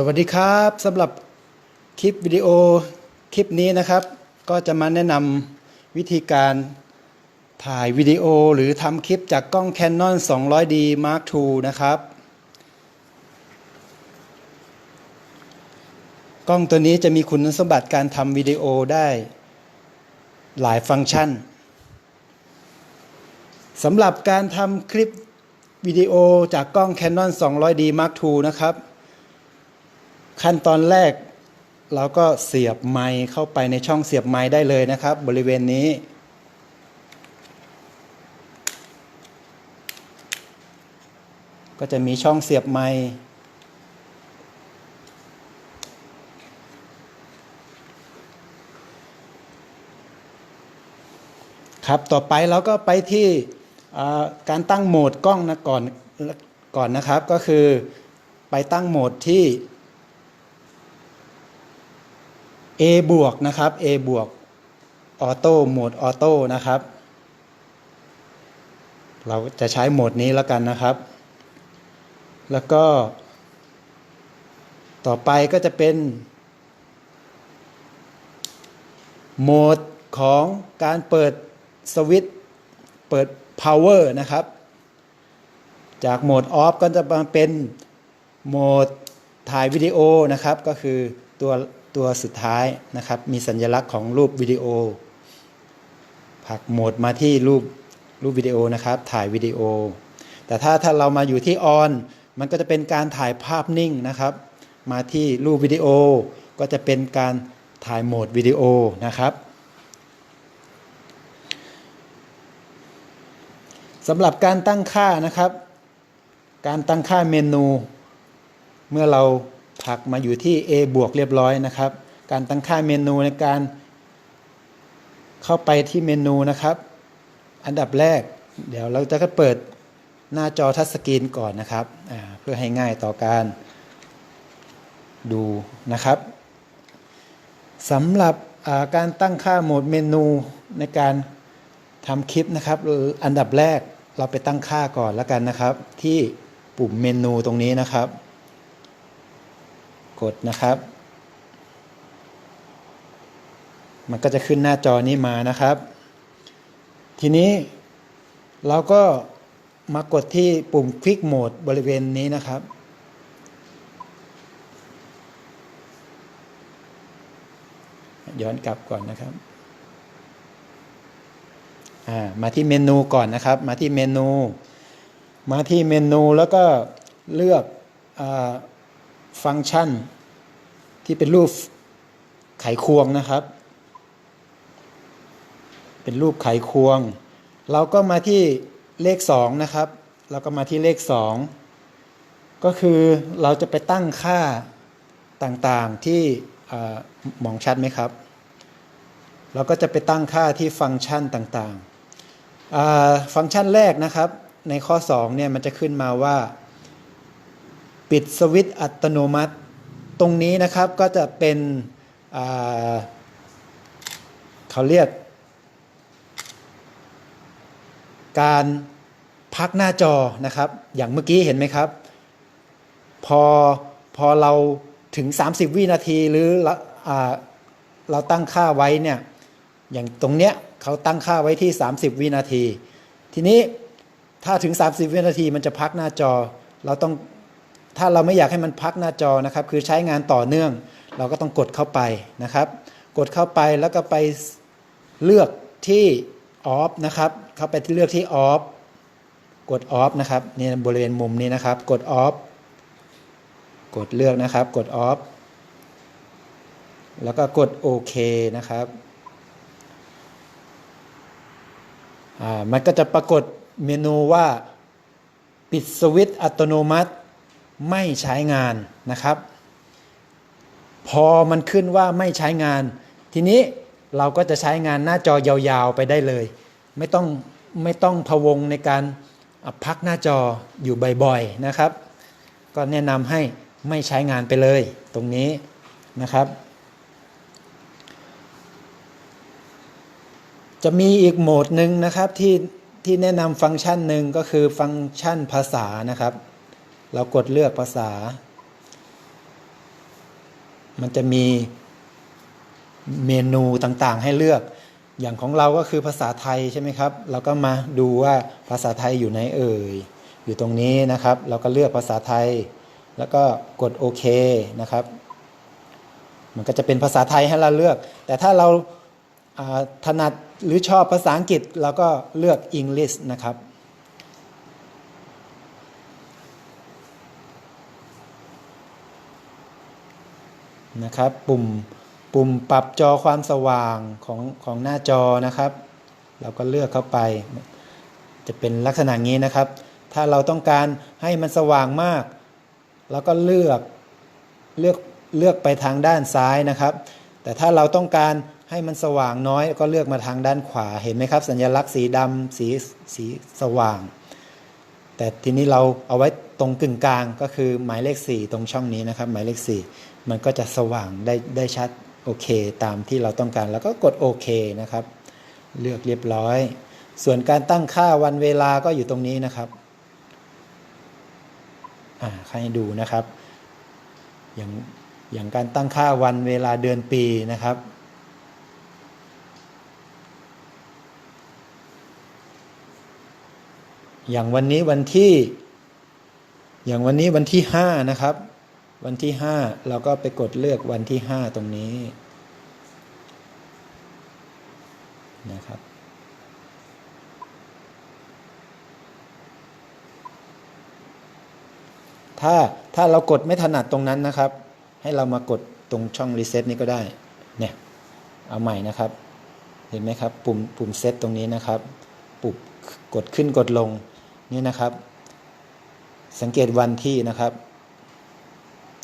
สวัสดีครับสำหรับคลิปวิดีโอคลิปนี้นะครับ ก็จะมาแนะนำวิธีการถ่ายวิดีโอหรือทำคลิปจากกล้อง Canon 200D Mark II นะครับ กล้องตัวนี้จะมีคุณสมบัติการทำวิดีโอได้หลายฟังก์ชันสำหรับการทำคลิปวิดีโอจากกล้อง Canon 200D Mark II นะครับ ขั้นตอนแรกเราก็เสียบไมค์เข้าไปในช่องเสียบไมค์ได้เลยนะครับ บริเวณนี้ ก็จะมีช่องเสียบไมค์ครับต่อไปเราก็ไปที่การตั้งโหมดกล้องนะก่อนก่อนนะครับก็คือไปตั้งโหมดที่ A บวกนะครับ A บวกออโต้โหมดออโต้นะครับ เราจะใช้โหมดนี้แล้วกันนะครับ แล้วก็ ต่อไปก็จะเป็น โหมดของการเปิดสวิตเปิด power นะครับ จากโหมดออฟก็จะมาเป็นโหมดถ่ายวิดีโอนะครับ ก็คือตัว ตัวสุดท้ายนะครับ มีสัญลักษณ์ของรูปวิดีโอ ผักโหมดมาที่รูปรูปวิดีโอนะครับ ถ่ายวิดีโอ แต่ถ้าถ้าเรามาอยู่ที่ออนมันก็จะเป็นการถ่ายภาพนิ่งนะครับ มาที่รูปวิดีโอก็จะเป็นการถ่ายโหมดวิดีโอนะครับสำหรับการตั้งค่านะครับ การตั้งค่าเมนู เมื่อเรา ผลักมาอยู่ที่ A บวกเรียบร้อยนะครับ การตั้งค่าเมนูในการ เข้าไปที่เมนูนะครับ อันดับแรก เดี๋ยวเราจะเปิดหน้าจอทัชสกรีนก่อนนะครับ เพื่อให้ง่ายต่อการดูนะครับสำหรับการตั้งค่าโหมดเมนูในการทำคลิปนะครับอันดับแรกเราไปตั้งค่าก่อนแล้วกันนะครับ ที่ปุ่มเมนูตรงนี้นะครับ กดนะครับ มันก็จะขึ้นหน้าจอนี้มานะครับ ทีนี้เราก็มากดที่ปุ่ม Quick Mode บริเวณนี้นะครับ ย้อนกลับก่อนนะครับมาที่เมนูก่อนนะครับ มาที่เมนู มาที่เมนูแล้วก็เลือกอ ฟังก์ชันที่เป็นรูปไขควงนะครับ เป็นรูปไขควง เราก็มาที่เลขสองนะครับ เราก็มาที่เลขสองก็คือเราจะไปตั้งค่าต่างๆที่มองชัดไหมครับ เราก็จะไปตั้งค่าที่ฟังก์ชันต่างๆ ฟังก์ชันแรกนะครับ ในข้อ 2 เนี่ยมันจะขึ้นมาว่า ปิดสวิตช์อัตโนมัติ ตรงนี้นะครับก็จะเป็นเขาเรียก การพักหน้าจอนะครับ อย่างเมื่อกี้เห็นไหมครับ พอพอเราถึง 30 วินาทีหรือเราตั้งค่าไว้เนี่ยอย่างตรงเนี้ยเขาตั้งค่าไว้ที่ 30 วินาที ทีนี้ถ้าถึง 30 วินาทีมันจะพักหน้าจอเราต้อง ถ้าเราไม่อยากให้มันพักหน้าจอนะครับ คือใช้งานต่อเนื่อง เราก็ต้องกดเข้าไปนะครับ กดเข้าไปแล้วก็ไปเลือกที่ออฟนะครับ เข้าไปที่เลือกที่ออฟกดออฟนะครับนี่บริเวณมุมนี้นะครับ กดออฟกดเลือกนะครับ กดออฟแล้วก็กดโอเคนะครับอ่ามันก็จะปรากฏเมนูว่าปิดสวิตช์อัตโนมัติ ไม่ใช้งานนะครับ พอมันขึ้นว่าไม่ใช้งาน ทีนี้เราก็จะใช้งานหน้าจอยาวๆไปได้เลย ไม่ต้องไม่ต้องพวงในการพักหน้าจออยู่บ่อยๆนะครับ ก็แนะนำให้ไม่ใช้งานไปเลย ตรงนี้นะครับ จะมีอีกโหมดหนึ่งนะครับที่ที่แนะนำฟังก์ชันหนึ่งก็คือฟังก์ชันภาษานะครับ เรากดเลือกภาษา มันจะมีเมนูต่างๆ ให้เลือก อย่างของเราก็คือภาษาไทยใช่ไหมครับ เราก็มาดูว่าภาษาไทยอยู่ไหนเอ่ย อยู่ตรงนี้นะครับ เราก็เลือกภาษาไทย แล้วก็กดโอเคนะครับ มันก็จะเป็นภาษาไทยให้เราเลือก แต่ถ้าเราถนัดหรือชอบภาษาอังกฤษเราก็เลือก English นะครับ นะครับปุ่มปุ่มปรับจอความสว่างของของหน้าจอนะครับ เราก็เลือกเข้าไป จะเป็นลักษณะนี้นะครับ ถ้าเราต้องการให้มันสว่างมากเราก็เลือกเลือกเลือกไปทางด้านซ้ายนะครับ แต่ถ้าเราต้องการให้มันสว่างน้อยก็เลือกมาทางด้านขวาเห็นไหมครับ สัญลักษณ์สีดำสีสีสว่าง แต่ทีนี้เราเอาไว้ตรงกึ่งกลางก็คือหมายเลข 4 ตรงช่องนี้นะครับ หมายเลข 4 มันก็จะสว่างได้ได้ชัดโอเค ตามที่เราต้องการ แล้วก็กดโอเคนะครับ เลือกเรียบร้อย ส่วนการตั้งค่าวันเวลาก็อยู่ตรงนี้นะครับอ่าให้ดูนะครับ อย่างอย่างการตั้งค่าวันเวลาเดือนปีนะครับอย่างวันนี้วันที่ อย่างวันนี้วันที่ห้านะครับ วันที่ห้าเราก็ไปกดเลือกวันที่ห้าตรงนี้นะครับ ถ้าถ้าเรากดไม่ถนัดตรงนั้นนะครับ ให้เรามากดตรงช่องรีเซ็ตนี้ก็ได้ เนี่ย เอาใหม่นะครับ เห็นไหมครับ ปุ่มปุ่มเซตตรงนี้นะครับ ปุ่มกดขึ้นกดลงนี่นะครับ สังเกตวันที่นะครับ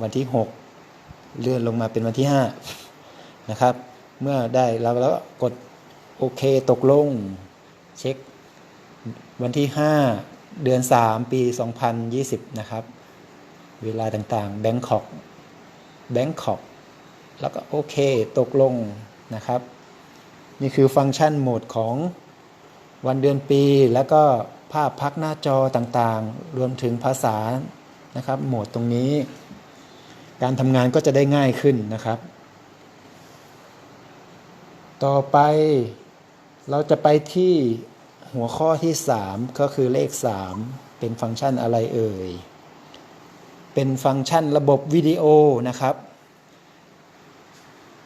วันที่ 6 เลื่อนลงมาเป็นวันที่ 5 นะครับ เมื่อได้เราแล้วก็กดโอเคตกลง เช็ค วันที่ 5 เดือน 3 ปี 2020 นะครับ เวลาต่างๆแบงคอกแบงคอกแล้วก็โอเคตกลงนะครับ นี่คือฟังก์ชันโหมดของวันเดือนปี แล้วก็ภาพพักหน้าจอต่างๆ รวมถึงภาษานะครับ โหมดตรงนี้ การทำงานก็จะได้ง่ายขึ้นนะครับ ต่อไปเราจะไปที่หัวข้อที่ 3 ก็คือเลข 3 เป็นฟังก์ชันอะไรเอ่ย เป็นฟังก์ชันระบบวิดีโอนะครับ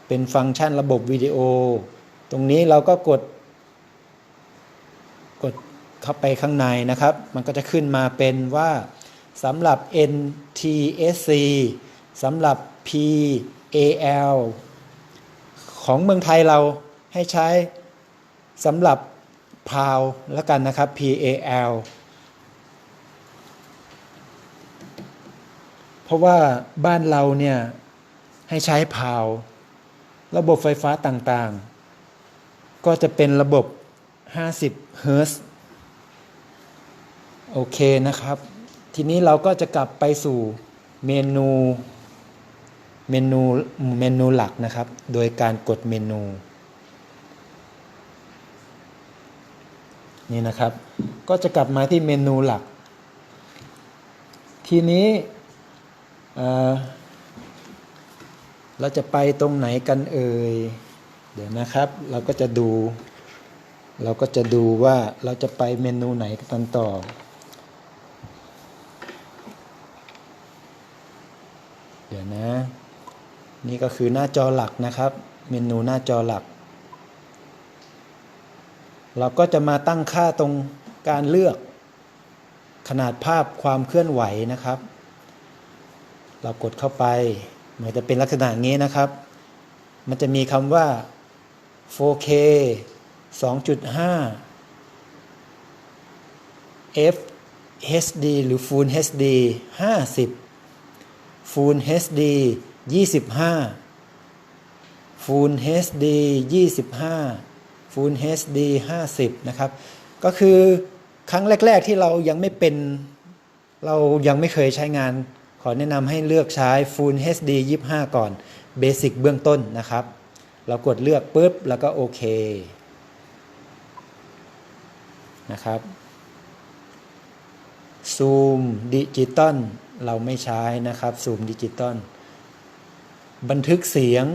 เป็นฟังก์ชันระบบวิดีโอ ตรงนี้เราก็กด กดเข้าไปข้างในนะครับ มันก็จะขึ้นมาเป็นว่าสำหรับ NTSC สำหรับ PAL ของเมืองไทยเราให้ใช้สำหรับ PAL แล้วกันนะครับ PAL เพราะว่าบ้านเราเนี่ยให้ใช้ PAL ระบบไฟฟ้าต่างๆ ก็จะเป็นระบบ 50 เฮิร์ตโอเคนะครับ ทีนี้เราก็จะกลับไปสู่เมนู เมนูเมนูหลักนะครับ โดยการกดเมนู นี่นะครับ ก็จะกลับมาที่เมนูหลัก ทีนี้เเราจะไปตรงไหนกันเอ่ย เดี๋ยวนะครับ เราก็จะดู เราก็จะดูว่าเราจะไปเมนูไหนกันต่อเดี๋ยวนะ นี่ก็คือหน้าจอหลักนะครับ เมนูหน้าจอหลัก เราก็จะมาตั้งค่าตรงการเลือกขนาดภาพความเคลื่อนไหวนะครับ เรากดเข้าไป มันจะเป็นลักษณะอย่างนี้นะครับ มันจะมีคำว่า 4K 2.5 F HD หรือ Full HD 50 Full HD 25 Full HD 25 Full HD 50 นะครับ ก็คือครั้งแรก ๆ ที่เรายังไม่เป็น เรายังไม่เคยใช้งาน ขอแนะนำให้เลือกใช้ Full HD 25 ก่อน เบสิกเบื้องต้นนะครับ เรากดเลือกปุ๊บ แล้วก็โอเค นะครับ ซูมดิจิตอลเราไม่ใช้นะครับ ซูมดิจิตอล บันทึกเสียง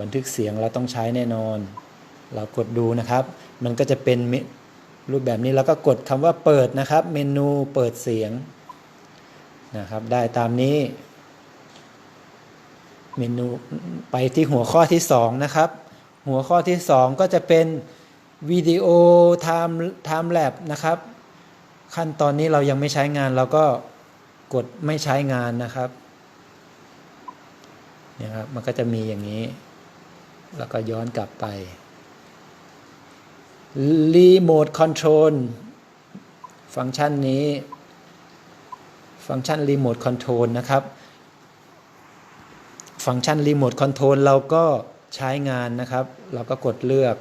บันทึกเสียงเราต้องใช้แน่นอน เรากดดูนะครับ มันก็จะเป็นรูปแบบนี้แล้วก็กดคำว่าเปิดนะครับ เมนูเปิดเสียงนะครับ ได้ตามนี้ เมนูไปที่หัวข้อที่ 2 นะครับ หัวข้อที่ 2 ก็จะเป็นวิดีโอไทม์ไทม์แลบนะครับ ขั้นตอนนี้เรายังไม่ใช้งานเราก็กดไม่ใช้งานนะครับ นี่ยครับมันก็จะมีอย่างนี้ แล้วก็ย้อนกลับไปรีโมทคอนโทรลฟังก์ชันนี้ ฟังก์ชันรีโมทคอนโทรลนะครับ ฟังก์ชันรีโมทคอนโทรลเราก็ใช้งานนะครับ เราก็กดเลือก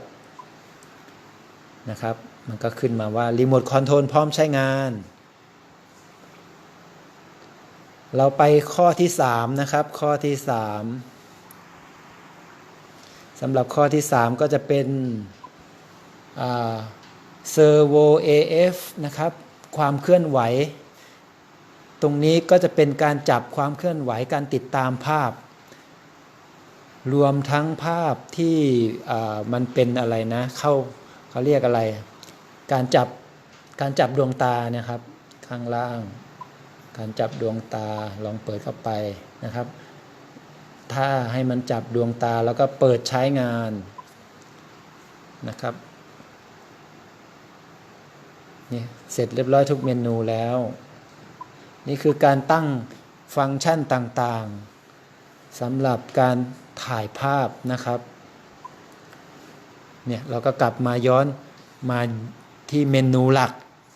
นะครับ มันก็ขึ้นมาว่ารีโมทคอนโทรลพร้อมใช้งาน เราไปข้อที่3นะครับ ข้อที่3สำหรับข้อที่3ก็จะเป็นเซอร์โว AF นะครับ ความเคลื่อนไหว ตรงนี้ก็จะเป็นการจับความเคลื่อนไหวการติดตามภาพ รวมทั้งภาพที่มันเป็นอะไรนะ เข้าเขาเรียกอะไร การจับการจับดวงตาเนี่ยครับข้างล่าง การจับดวงตาลองเปิดเข้าไปนะครับ ถ้าให้มันจับดวงตาแล้วก็เปิดใช้งานนะครับนี่เสร็จเรียบร้อยทุกเมนูแล้ว นี่คือการตั้งฟังก์ชันต่างๆสำหรับการถ่ายภาพนะครับเนี่ยเราก็กลับมาย้อนมาที่เมนูหลัก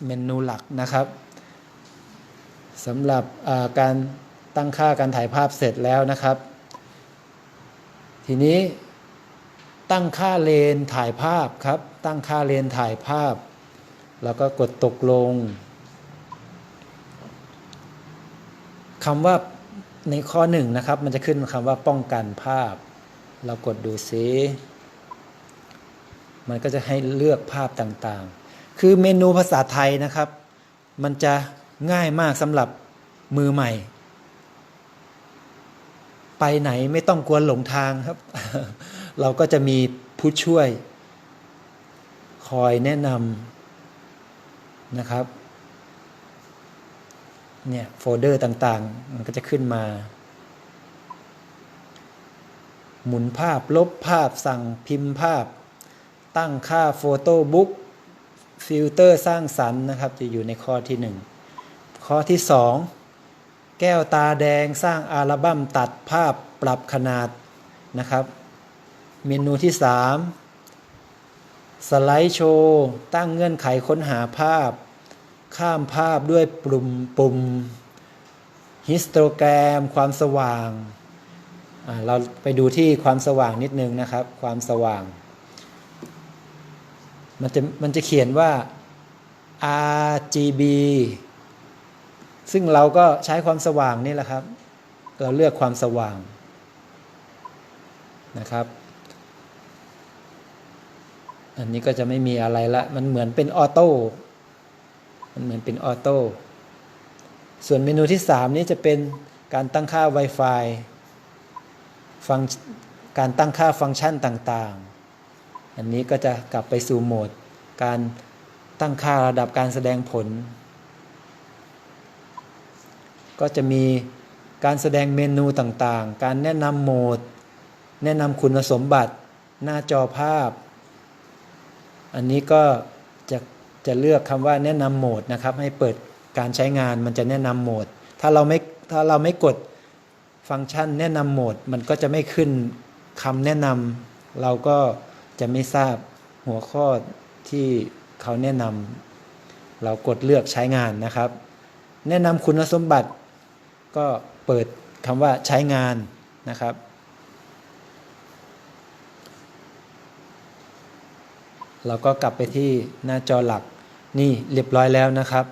เมนูหลักนะครับ สำหรับการตั้งค่าการถ่ายภาพเสร็จแล้วนะครับ ทีนี้ตั้งค่าเลนถ่ายภาพครับ ตั้งค่าเลนถ่ายภาพ แล้วก็กดตกลงคำว่าในข้อหนึ่งนะครับ มันจะขึ้นคำว่าป้องกันภาพ เรากดดูซิมันก็จะให้เลือกภาพต่างๆ คือเมนูภาษาไทยนะครับ มันจะ ง่ายมากสำหรับมือใหม่ ไปไหนไม่ต้องกลัวหลงทางครับ เราก็จะมีผู้ช่วย คอยแนะนำนะครับเนี่ยโฟลเดอร์ต่างๆ มันก็จะขึ้นมา หมุนภาพลบภาพสั่งพิมพ์ภาพ ตั้งค่าโฟโต้บุ๊กฟิลเตอร์สร้างสรรค์นะครับ จะอยู่ในข้อที่1 ข้อที่2แก้วตาแดงสร้างอัลบั้มตัดภาพปรับขนาดนะครับ เมนูที่3สไลด์โชว์ตั้งเงื่อนไขค้นหาภาพ ข้ามภาพด้วยปุ่มปุ่มฮิสโตรแกรม ความสว่างเราไปดูที่ความสว่างนิดนึงนะครับ ความสว่าง มันจะมันจะเขียนว่า RGB ซึ่งเราก็ใช้ความสว่างนี่แหละครับ เราเลือกความสว่างนะครับ อันนี้ก็จะไม่มีอะไรละ มันเหมือนเป็นออโต้ มันเหมือนเป็นออโต้ ส่วนเมนูที่ 3 นี้จะเป็นการตั้งค่า Wi-Fi ฟังการตั้งค่าฟังก์ชันต่างๆ อันนี้ก็จะกลับไปสู่โหมด การตั้งค่าระดับการแสดงผล ก็จะมีการแสดงเมนูต่างๆ การแนะนำโหมด แนะนำคุณสมบัติ หน้าจอภาพ อันนี้ก็จะจะเลือกคำว่าแนะนำโหมดนะครับ ให้เปิดการใช้งานมันจะแนะนำโหมด ถ้าเราไม่ถ้าเราไม่กดฟังก์ชันแนะนำโหมด มันก็จะไม่ขึ้นคำแนะนำเราก็จะไม่ทราบหัวข้อที่เขาแนะนำเรากดเลือกใช้งานนะครับ แนะนำคุณสมบัติ ก็เปิดคำว่าใช้งานนะครับ เราก็กลับไปที่หน้าจอหลักนี่เรียบร้อยแล้วนะครับ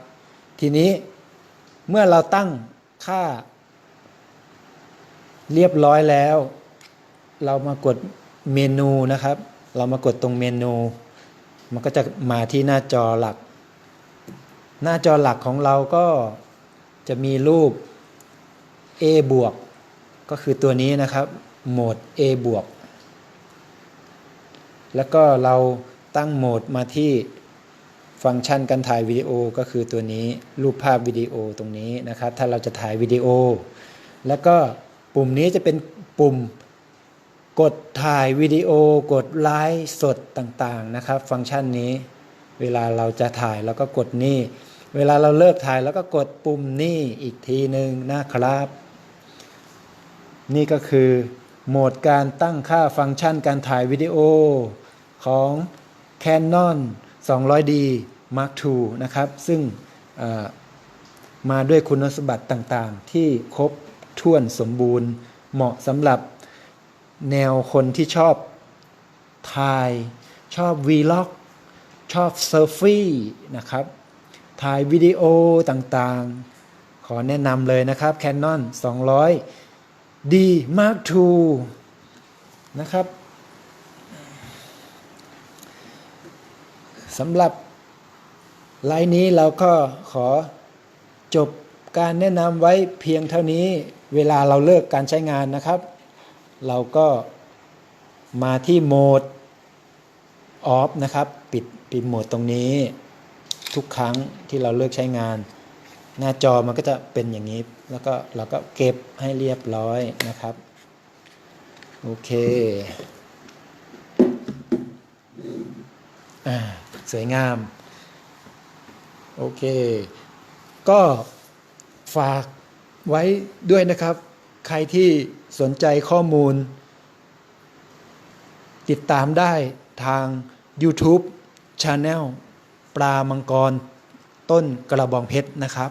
ทีนี้เมื่อเราตั้งค่า เรียบร้อยแล้ว เรามากดเมนูนะครับ เรามากดตรงเมนู มันก็จะมาที่หน้าจอหลัก หน้าจอหลักของเราก็จะมีรูป A บวกก็คือตัวนี้นะครับ โหมด A บวก แล้วก็เราตั้งโหมดมาที่ฟังก์ชันการถ่ายวิดีโอก็คือตัวนี้รูปภาพวิดีโอตรงนี้นะครับ ถ้าเราจะถ่ายวิดีโอ แล้วก็ปุ่มนี้จะเป็นปุ่มกดถ่ายวิดีโอกดไลฟ์สดต่างๆนะครับ ฟังก์ชันนี้ เวลาเราจะถ่ายแล้วก็กดนี่ เวลาเราเลิกถ่ายแล้วก็กดปุ่มนี่อีกทีหนึ่งนะครับ นี่ก็คือโหมดการตั้งค่าฟังก์ชันการถ่ายวิดีโอของ Canon 200D Mark II นะครับ ซึ่งมาด้วยคุณสมบัติต่างๆ ที่ครบถ้วนสมบูรณ์ เหมาะสำหรับแนวคนที่ชอบถ่าย ชอบ Vlog ชอบเซอร์ฟี่นะครับ ถ่ายวิดีโอต่างๆ ขอแนะนำเลยนะครับ Canon 200 D Mark II นะครับสำหรับไลน์นี้เราก็ขอจบการแนะนำไว้เพียงเท่านี้เวลาเราเลิกการใช้งานนะครับ เราก็มาที่โหมดออฟนะครับ ปิดปิดโหมดตรงนี้ทุกครั้งที่เราเลิกใช้งาน หน้าจอมันก็จะเป็นอย่างนี้ แล้วก็เราก็เก็บให้เรียบร้อยนะครับ โอเคอ่าสวยงาม โอเค ก็ฝากไว้ด้วยนะครับ ใครที่สนใจข้อมูล ติดตามได้ทาง YouTube Channel ปลามังกรต้นกระบองเพชรนะครับ